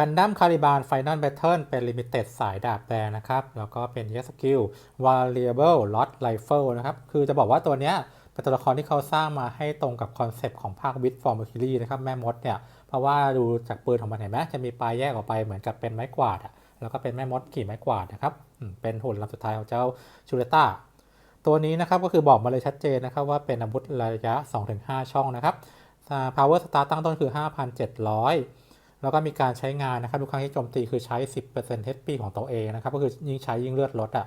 กันดั้มคาริบานไฟนอลแบทเทิลเป็นลิมิเต็ดสายดาบแดงนะครับ แล้วก็เป็น Yes Skill Variable Lot Rifle นะครับ คือจะบอกว่าตัวเนี้ยเป็นตัวละครที่เขาสร้างมาให้ตรงกับคอนเซปต์ของภาควิดฟอร์มคิรีนะครับ แม่มดเนี่ย เพราะว่าดูจากปืนของมันเห็นไหมจะมีปลายแยกออกไปเหมือนกับเป็นไม้กวาดอะแล้วก็เป็นแม่มดขี่ไม้กวาดนะครับเป็นหุ่นลำสุดท้ายของเจ้าชูเลต้าตัวนี้นะครับก็คือบอกมาเลยชัดเจนนะครับว่าเป็นอาวุธระยะ 2-5 ช่องนะครับ power star ตั้งต้นคือ 5,700 แล้วก็มีการใช้งานนะครับทุกครั้งที่โจมตีคือใช้ 10% HP ของตัวเองนะครับก็คือยิ่งใช้ยิ่งเลือดลดอะ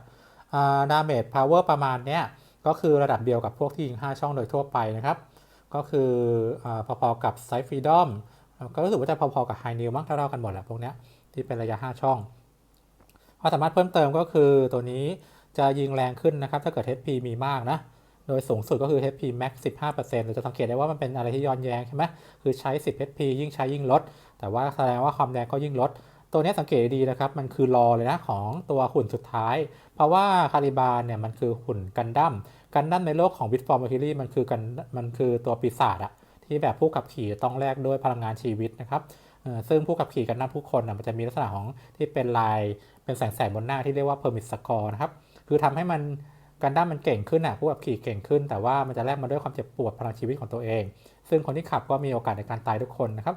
ดาเมจ power ประมาณเนี้ยก็คือระดับเดียวกับพวกที่ยิง 5 ช่องโดยทั่วไปนะครับ ก็คืออพอๆกับ Side Freedom ก็รู้สึกว่าจะพอๆกับ High New มั้งเท่าๆกันหมดแหละพวกเนี้ยที่เป็นระยะ 5 ช่องความสามารถเพิ่มเติมก็คือตัวนี้จะยิงแรงขึ้นนะครับ ถ้าเกิด HP มีมากนะ โดยสูงสุดก็คือ HP max 15%เราจะสังเกตได้ว่ามันเป็นอะไรที่ย้อนแย้งใช่ไหมคือใช้ 10 HP ยิ่งใช้ยิ่งลด แต่ว่าแสดงว่าความแรงก็ยิ่งลด ตัวนี้สังเกตดีนะครับ มันคือรอเลยนะของตัวหุ่นสุดท้าย เพราะว่าคาริบานเนี่ยมันคือหุ่นกันดั้ม กันดั้มในโลกของวิดฟอร์ม r คิรีมันคือกันมันคือตัวปีศาจอะที่แบบผู้ขับขี่ต้องแลกด้วยพลังงานชีวิตนะครับซึ่งผู้ขับขี่กันดั้มผู้คนนะมันจะมีลักษณะของที่เป็นลายเป็นแสงแสงบนหน้าที่เรียกว่า permit score นะครับ คือทำให้มัน กันดั้มมันเก่งขึ้นอะผู้ขับขี่เก่งขึ้น แต่ว่ามันจะแลกมาด้วยความเจ็บปวดพลังชีวิตของตัวเอง ซึ่งคนที่ขับก็มีโอกาสในการตายทุกคนนะครับ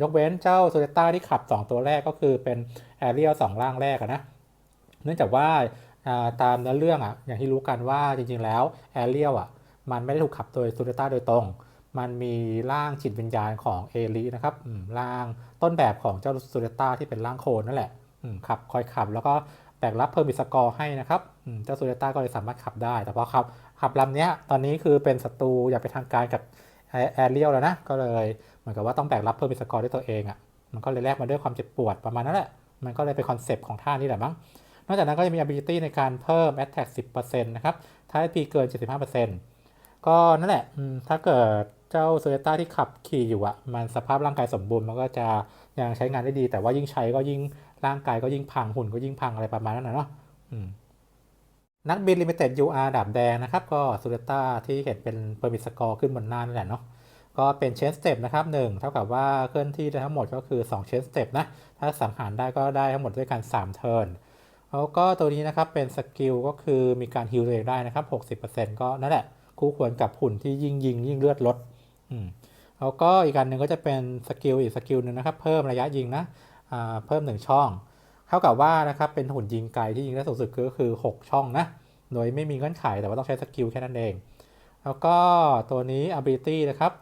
ยกเว้นเจ้าโซเ t ต้าที่ขับ 2 ตัวแรกก็คือเป็นแอเรียลสองร่างแรกะนะเนื่องจากว่าตามเนื้อเรื่องอะอย่างที่รู้กันว่าจริงๆแล้วแอเรียลอะมันไม่ได้ถูกขับโดยโซเ t ต้าโดยตรง มันมีร่างจิตวิญญาณของเอลินะครับร่างต้นแบบของเจ้าโซเ t ต้าที่เป็นร่างโคลนนั่นแหละขับคอยขับแล้วก็ แบกรับเพิ่มมิสกอร์ให้นะครับเจ้าโซเ t ต้าก็เลยสามารถขับได้ แต่พอขับขับลำเนี้ยตอนนี้คือเป็นศัตรูอย่างเป็นทางการกับแอเรียลแล้วนะ ก็เลยเหมือนกับว่าต้องแบกรับเพิ่มมิสกอร์ด้วยตัวเองอะ มันก็เลยแลกมาด้วยความเจ็บปวดประมาณนั้นแหละ มันก็เลยเป็นคอนเซปต์ของท่านี้แหละมั้ง นอกจากนั้นก็จะมี ability ในการเพิ่ม attack 10%นะครับถ้า HP เกิน 75%ก็นั่นแหละ ถ้าเกิดเจ้าโซเ t ต้าที่ขับขี่อยู่อะ มันสภาพร่างกายสมบูรณ์มันก็จะยังใช้งานได้ดี แต่ว่ายิ่งใช้ก็ยิ่ง ร่างกายก็ยิ่งพังหุ่นก็ยิ่งพังอะไรประมาณนั้นนะเนาะนักบินลิมิเต็ด UR ดาบแดงนะครับ ก็โซเ t ต้าที่เห็นเป็นเปอร์มิสกอร์ขึ้นบนหน้านั่นแหละเนาะก็เป็นเชนสเต็ปนะครับหนึ่งเท่ากับว่าเคลื่อนที่ได้ทั้งหมดก็คือ2เชนสเต็ปนะ ถ้าสังหารได้ก็ได้ทั้งหมดด้วยกัน3เทิร์นแล้วก็ตัวนี้นะครับเป็นสกิลก็คือมีการฮิลตัวเองได้นะครับ 60%ก็นั่นแหละ คู่ควรกับหุ่นที่ยิ่งยิงยิ่งเลือดลดแล้วก็อีกการหนึ่งก็จะเป็นสกิลอีกสกิลหนึ่งนะครับ เพิ่มระยะยิงนะ เพิ่ม 1 ช่อง เท่ากับว่านะครับเป็นหุ่นยิงไกลที่ยิงได้สูงสุดก็คือ 6 ช่องนะ โดยไม่มีเงื่อนไขแต่ว่าต้องใช้สกิลแค่นั้นเอง แล้วก็ตัวนี้ ability นะครับ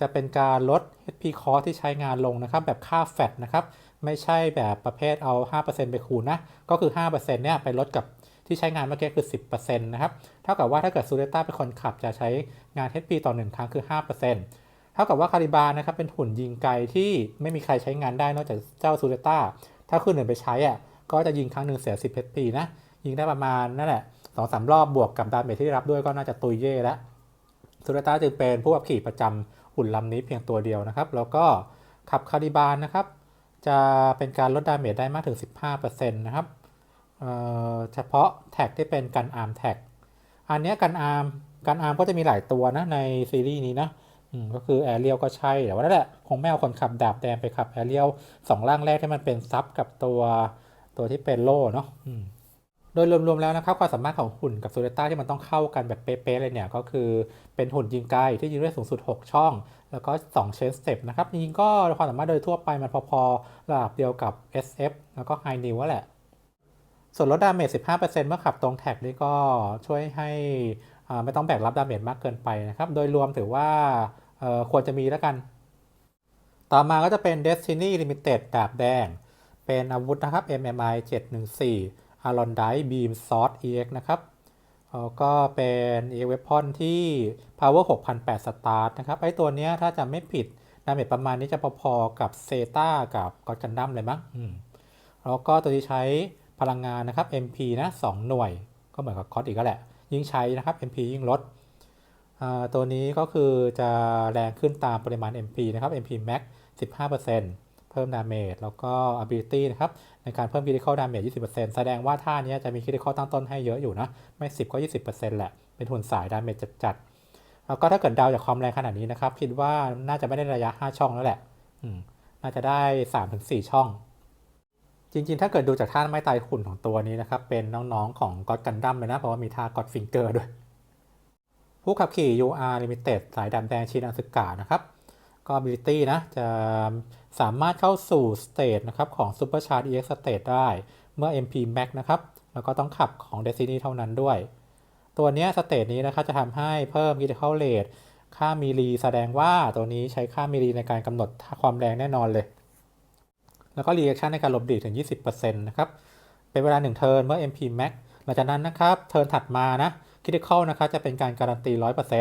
จะเป็นการลด HP cost ที่ใช้งานลงนะครับ แบบค่าแฟตนะครับ ไม่ใช่แบบประเภทเอา 5%ไปคูณนะ ก็คือ 5%เนี่ยไปลดกับที่ใช้งานเมื่อกี้คือ 10%นะครับ เท่ากับว่าถ้าเกิดซูเ t ต้าเป็นคนขับจะใช้งาน HP ต่อ 1 ครั้งคือ5%เท่ากับว่าคาริบานะครับเป็นหุ่นยิงไกลที่ไม่มีใครใช้งานได้นอกจากเจ้าซูเ t ต้า ถ้าคนอื่นไปใช้อะก็จะยิงครั้งหนึ่งเสีย10 HP นะ ยิงได้ประมาณนั่นแหละสองสามรอบบวกกับดาเมจที่ได้รับด้วยก็น่าจะตุยเย่แล้วซูเ t ต้าจึงเป็นผู้ขับขี่ประจำหุ่นลำนี้เพียงตัวเดียวนะครับ แล้วก็ขับคาริบานนะครับ จะเป็นการลดดาเมจได้มากถึง 15%นะครับเเฉพาะแท็กที่เป็นกันอาร์มแท็กอันนี้กันอาร์มกันอาร์มก็จะมีหลายตัวนะในซีรีส์นี้นะ ก็คือแอเรียลก็ใช่แต่ว่านั่นแหละคงไม่เอาคนขับดาบแดงไปขับแอเรียลสองร่างแรกที่มันเป็นซับกับตัวตัวที่เป็นโล่เนาะอืมโดยรวมๆแล้วนะครับความสามารถของหุ่นกับโซเ t ต้าที่มันต้องเข้ากันแบบเป๊ะๆเลยเนี่ยก็คือเป็นหุ่นยิงไกลที่ยิงได้สูงสุด 6 ช่อง แล้วก็ 2 เชนสเต็ปนะครับจริงๆก็ความสามารถโดยทั่วไปมันพอๆระดับเดียวกับ SF แล้วก็ High New แหละส่วนลดดาเมจ 15%เมื่อขับตรงแท็กนี่ก็ช่วยให้ ไม่ต้องแบกรับดาเมจมากเกินไปนะครับ โดยรวมถือว่าควรจะมีแล้วกัน ต่อมาก็จะเป็น Destiny Limited ดาบแดง เป็นอาวุธนะครับ MMI 714 a r o n d i Beam Sword EX นะครับแล้วก็เป็น e w e p o n ที่ Power 6,800 Start นะครับ ไอตัวเนี้ยถ้าจะไม่ผิด ดาเมจประมาณนี้จะพอๆกับเซตากับกอดกันดั้มเลยมั้งแล้วก็ตัวที่ใช้พลังงานนะครับ MP นะ 2 หน่วย ก็เหมือนกับคอสอีกก็แหละ ยิ่งใช้นะครับ MP ยิ่งลดตัวนี้ก็คือจะแรงขึ้นตามปริมาณ MP นะครับ MP Max 15%เพิ่มดาเมจแล้วก็ ability นะครับ ในการเพิ่ม critical damage 20%แสดงว่าท่านี้จะมี critical ตั้งต้นให้เยอะอยู่นะ ไม่ 10 ก็ 20%แหละ เป็นหุ่นสาย damage จัดๆแล้วก็ถ้าเกิดดาวจากความแรงขนาดนี้นะครับ คิดว่าน่าจะไม่ได้ระยะ 5 ช่องแล้วแหละน่าจะได้ 3-4 ช่อง จริงๆ ถ้าเกิดดูจากท่าไม่ตายหุ่นของตัวนี้นะครับ เป็นน้องๆของก็ d กันดั้มเลยนะ เพราะว่ามีท่าก็ d ฟิงเกอร์ด้วย ผู้ขับขี่ UR Limited สายดำแดงชินอัสึกะนะครับ ก็ ability นะจะสามารถเข้าสู่สเตจนะครับของ Supercharge EX State ได้ เมื่อ MP Max นะครับ แล้วก็ต้องขับของ Destiny เท่านั้นด้วย ตัวนี้สเตจนี้นะครับจะทำให้เพิ่ม critical rate ค่ามิลลีแสดงว่าตัวนี้ใช้ค่ามิลลีในการกำหนดความแรงแน่นอนเลย แล้วก็ reaction ในการหลบหลีกถึง 20%นะครับ เป็นเวลา 1 เทิร์นเมื่อ MP Max หลังจากนั้นนะครับ เทิร์นถัดมานะ critical นะครับจะเป็นการการันตี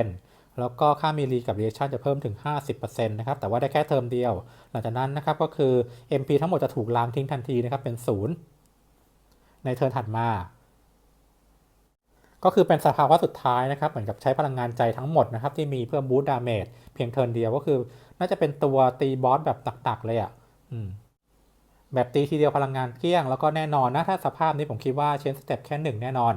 100%แล้วก็ค่ามิลลีกับ reaction จะเพิ่มถึง 50%นะครับ แต่ว่าได้แค่เทอมเดียว หลังจากนั้นนะครับก็คือ MP ทั้งหมดจะถูกล้างทิ้งทันทีนะครับเป็น 0 ในเทิร์นถัดมาก็คือเป็นสภาวะสุดท้ายนะครับ เหมือนกับใช้พลังงานใจทั้งหมดนะครับ ที่มีเพื่อบูตดาเมจเพียงเทิร์นเดียวก็คือ น่าจะเป็นตัวตีบอสแบบหนักๆเลยอะ่ะอืม แบบตีทีเดียวพลังงานเกลี้ยง แล้วก็แน่นอนนะถ้าสภาพนี้ผมคิดว่าเชนสเต็ปแค่หนึ่งแน่นอน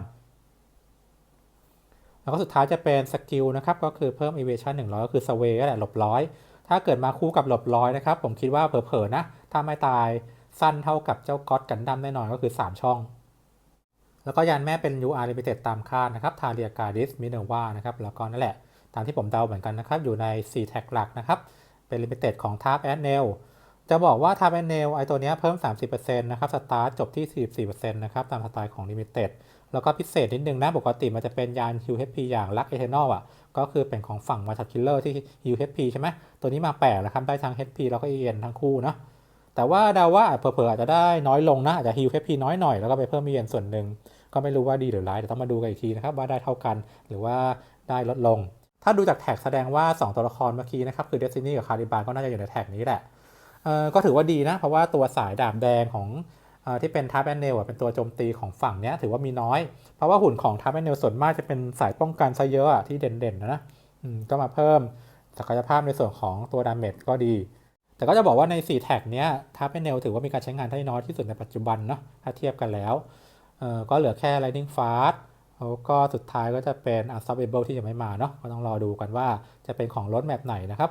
แล้วก็สุดท้ายจะเป็นสกิลนะครับ ก็คือเพิ่ม evasion 100 ก็คือ sway ก็แหละหลบร้อยถ้าเกิดมาคู่กับหลบร้อยนะครับ ผมคิดว่าเผลอๆนะ ถ้าไม่ตายสั้นเท่ากับเจ้าก๊อตกันดั้มแน่นอนก็คือ 3 ช่อง แล้วก็ยานแม่เป็น UR Limited ตามคาดนะครับทาเรียการดิสมิเนวานะครับแล้วก็นั่นแหละ ตามที่ผมเดาเหมือนกันนะครับ อยู่ใน 4 แท็กหลักนะครับ เป็น Limited ของ t a r p a d n e l จะบอกว่า t a r p a d n e l ไอตัวนี้เพิ่ม 30%นะครับสตาร์ทจบที่ 44%นะครับตามสไตล์ของ Limited แล้วก็พิเศษนิดนึงนะปกติมันจะเป็นยาน UHP อย่าง Luck Eternal อะ ก็คือเป็นของฝั่ง m a t a Killer ที่ UHP ใช่ไหมตัวนี้มาแปลกนะครับได้ทั้ง HP แล้วก็ EN ทั้งคู่เนาะแต่ว่าเดาว่าเผลอๆอาจจะได้น้อยลงนะอาจจะ heal HP น้อยหน่อยแล้วก็ไปเพิ่ม EN ส่วนหนึ่งก็ไม่รู้ว่าดีหรือร้ายเดี๋ยวต้องมาดูกันอีกทีนะครับว่าได้เท่ากันหรือว่าได้ลดลง ถ้าดูจากแท็กแสดงว่า 2 ตัวละครเมื่อกี้นะครับคือ Destiny กับ Caliban ก็น่าจะอยู่ในแท็กนี้แหละ ก็ถือว่าดีนะ เพราะว่าตัวสายดาบแดงของอที่เป็นทับแอนเนลเป็นตัวโจมตีของฝั่งเนี้ยถือว่ามีน้อย เพราะว่าหุ่นของทับแอนเนลส่วนมากจะเป็นสายป้องกันซะเยอะที่เด่นๆนะนะก็มาเพิ่มศักยภาพในส่วนของตัวดาเมจก็ดี แต่ก็จะบอกว่าใน 4 แท็กเนี้ยทับแอนเนลถือว่ามีการใช้งานได้น้อยที่สุดในปัจจุบันเนาะถ้าเทียบกันแล้วก็เหลือแค่ Lightning Fast แล้วก็สุดท้ายก็จะเป็น Unstoppable ที่ยังไม่มาเนาะก็ต้องรอดูกันว่าจะเป็นของรถแมปไหนนะครับ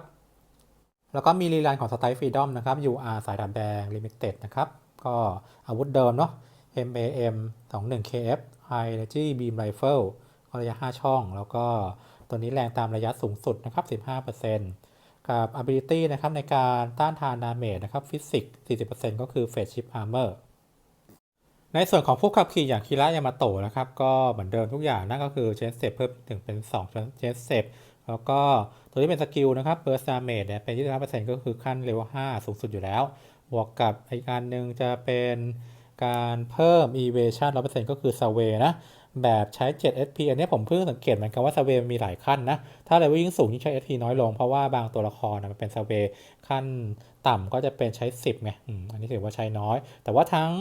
แล้วก็มีรีลันของ Style Freedom นะครับ UR สายดำแดง Limited นะครับ ก็อาวุธเดิมเนาะ MAM 21 KF High Energy Beam Rifle ก็ระยะ 5 ช่อง แล้วก็ตัวนี้แรงตามระยะสูงสุดนะครับ 15%กับ Ability นะครับในการต้านทานดาเมจนะครับ Physics 40%ก็คือ Phase Shift Armor ในส่วนของผู้ขับขี่อย่างคิระยามาโตะนะครับ ก็เหมือนเดิมทุกอย่างนั่นก็คือเชนเซปเพิ่มถึงเป็น2เชนเซป แล้วก็ตัวที่เป็นสกิลนะครับเ u ิร์สดาเมจเนี่ยเป็น 25%ก็คือขั้นเลเวล5สูงสุดอยู่แล้ว บวกกับอีกการหนึ่งจะเป็นการเพิ่ม evasion 100%ก็คือ s u r v e y นะ แบบใช้ 7 SP อันนี้ผมเพิ่งสังเกตเหมือนกันว่า s u r v e y มีหลายขั้นนะ ถ้าเลเวลยิ่งสูงยิ่งใช้ SP น้อยลง เพราะว่าบางตัวละครนะมันเป็น s u r v e y ขั้นต่ำก็จะเป็นใช้ 10ไงออันนี้ถือว่าใช้น้อย แต่ว่าทั้ง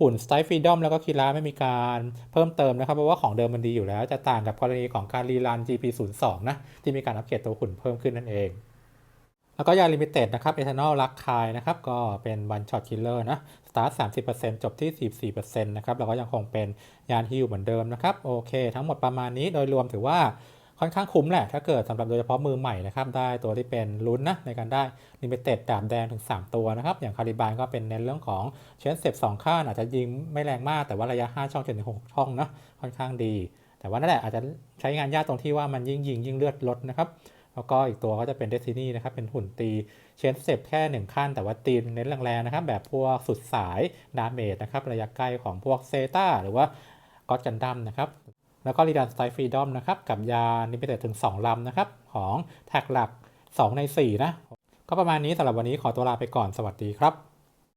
หุ่น Style Freedom แล้วก็คีราไม่มีการเพิ่มเติมนะครับ เพราะว่าของเดิมมันดีอยู่แล้ว จะต่างกับกรณีของการรีรัน GP02 นะ ที่มีการอัปเกรดตัวหุ่นเพิ่มขึ้นนั่นเอง แล้วก็ยาลิมิเต็ดนะครับ Eternal รักคายนะครับ ก็เป็น One Shot Killer นะสตาร์ท30%จบที่ 44%นะครับแล้วก็ยังคงเป็นยานฮิลเหมือนเดิมนะครับโอเค ทั้งหมดประมาณนี้โดยรวมถือว่า ค่อนข้างคุ้มแหละ ถ้าเกิดสำหรับโดยเฉพาะมือใหม่นะครับ ได้ตัวที่เป็นลุ้นนะในการได้ลิมิเต็ดดาบแดงถึง 3 ตัวนะครับ อย่างคาริบานก็เป็นเน้นเรื่องของเชนเซฟ2ข้างอาจจะยิงไม่แรงมากแต่ว่าระยะ 5 ช่องจนถึง6ช่องนะค่อนข้างดี แต่ว่านั่นแหละอาจจะใช้งานยากตรงที่ว่ามันยิ่งยิงยิ่งเลือดลดนะครับแล้วก็อีกตัวก็จะเป็นเดซินี่นะครับ เป็นหุ่นตีเชนเซฟแค่ 1 ขั้น แต่ว่าตีเน้นแรงๆนะครับ แบบพวกสุดสายดาเมจนะครับ ระยะใกล้ของพวกเซตาหรือว่าก็อดกันดั้มนะครับ แล้วก็รีดันสไตล์ฟรีดอมนะครับกับยานิเมเต็ดถึง 2 ลำนะครับ ของแท็กหลัก 2 ใน 4 นะ ก็ประมาณนี้สำหรับวันนี้ขอตัวลาไปก่อนสวัสดีครับ